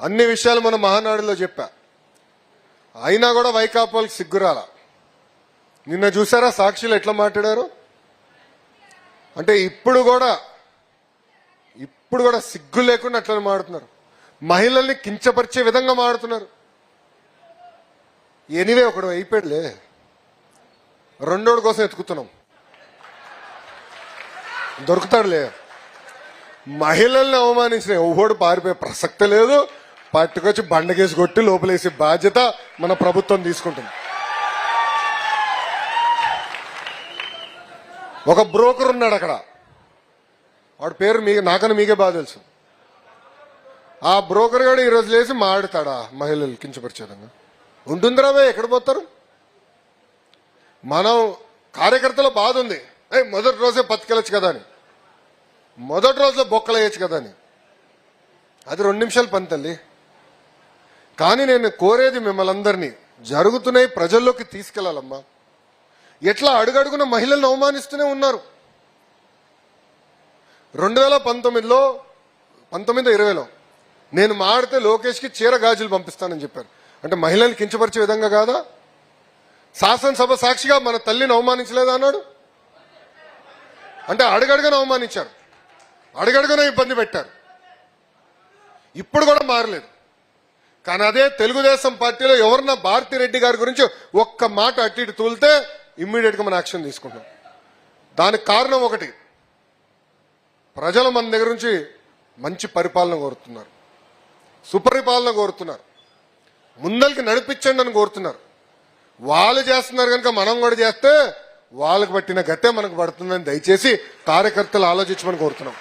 అన్ని విషయాలు మన మహానాడులో చెప్పా. అయినా కూడా వైకాపాలకు సిగ్గురాల? నిన్న చూసారా సాక్షులు ఎట్లా మాట్లాడారు? అంటే ఇప్పుడు కూడా ఇప్పుడు కూడా సిగ్గు లేకుండా అట్లా మాడుతున్నారు. మహిళల్ని కించపరిచే విధంగా మాడుతున్నారు. ఎనివే ఒకడు అయిపోయాడులే. రెండోడు కోసం ఎతుకుతున్నాం దొరుకుతాడులే. మహిళల్ని అవమానించిన ఎవడు పారిపోయే ప్రసక్తే లేదు. పట్టుకొచ్చి బండకేసి కొట్టి లోపలేసే బాధ్యత మన ప్రభుత్వం తీసుకుంటుంది. ఒక బ్రోకర్ ఉన్నాడు అక్కడ. వాడి పేరు మీ నాకన్నా మీకే బాగా తెలుసు. ఆ బ్రోకర్ గారు ఈరోజు లేచి మాడతాడా మహిళలు కించపరిచేదంగా ఉంటుందిరా ఎక్కడ పోతారు? మనం కార్యకర్తల బాధ ఉంది. మొదటి రోజే బతికెళ్ళచ్చు కదా అని. మొదటి రోజులో బొక్కలు వేయచ్చు కదా అని. అది రెండు నిమిషాలు పని తల్లి. కానీ నేను కోరేది మిమ్మల్ అందరినీ జరుగుతున్నాయి ప్రజల్లోకి తీసుకెళ్ళాలమ్మా. ఎట్లా అడుగడుగున మహిళలను అవమానిస్తూనే ఉన్నారు? రెండు వేల పంతొమ్మిదిలో పంతొమ్మిది ఇరవైలో నేను మాడితే లోకేష్కి చీర గాజులు పంపిస్తానని చెప్పారు. అంటే మహిళల్ని కించపరిచే విధంగా కాదా? శాసనసభ సాక్షిగా మన తల్లిని అవమానించలేదా అన్నాడు? అంటే అడుగడుగున అవమానించారు. అడుగడుగున ఇబ్బంది పెట్టారు. ఇప్పుడు కూడా మారలేదు. కానీ అదే తెలుగుదేశం పార్టీలో ఎవరన్నా భారతిరెడ్డి గారి గురించి ఒక్క మాట అట్టి ఇటు తూలితే ఇమ్మీడియట్గా మనం యాక్షన్ తీసుకుంటాం. దానికి కారణం ఒకటి. ప్రజలు మన దగ్గర నుంచి మంచి పరిపాలన కోరుతున్నారు. సుపరిపాలన కోరుతున్నారు. ముందరికి నడిపించండి అని కోరుతున్నారు. వాళ్ళు చేస్తున్నారు కనుక మనం కూడా చేస్తే వాళ్ళకి పట్టిన గతే మనకు పడుతుందని దయచేసి కార్యకర్తలు ఆలోచించమని కోరుతున్నాం.